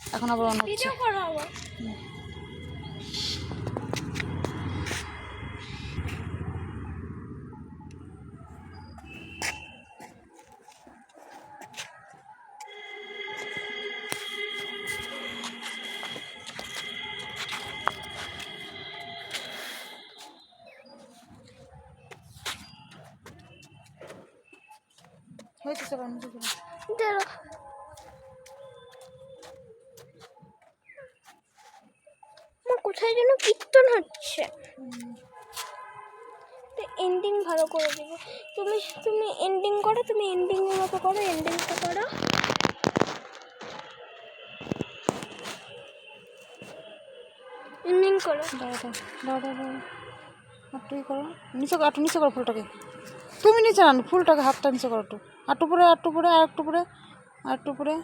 এখন আবার অন হচ্ছে। ভিডিও করো আবার। হয়েছে চলো নিচে চলো কোথায় যেন কীর্তন হচ্ছে। তো এন্ডিং ভালো করে দেবো। তুমি তুমি এন্ডিং করো, তুমি এন্ডিং মতো করো এন্ডিংটা করো। এন্ডিং করো। দাও দাও করো। নিচে করো করো ফুলটাকে। তুমি নিচে আনো ফুলটাকে হাতটা নিচে করো একটু। আটটু পরে আটটু পরে আর একটু পরে আর একটু পরে